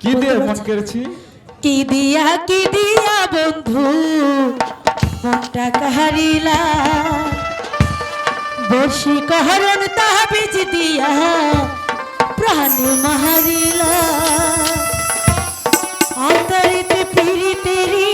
কি দিয়ে মন করেছি কি দিয়া কি দিয়া বন্ধু? মনটা কাহারিলা? বর্ষি কহরণ তাহাবিজ দিয়া প্রাণ মহারিলা? অন্তরিতে পিড়ি তেরি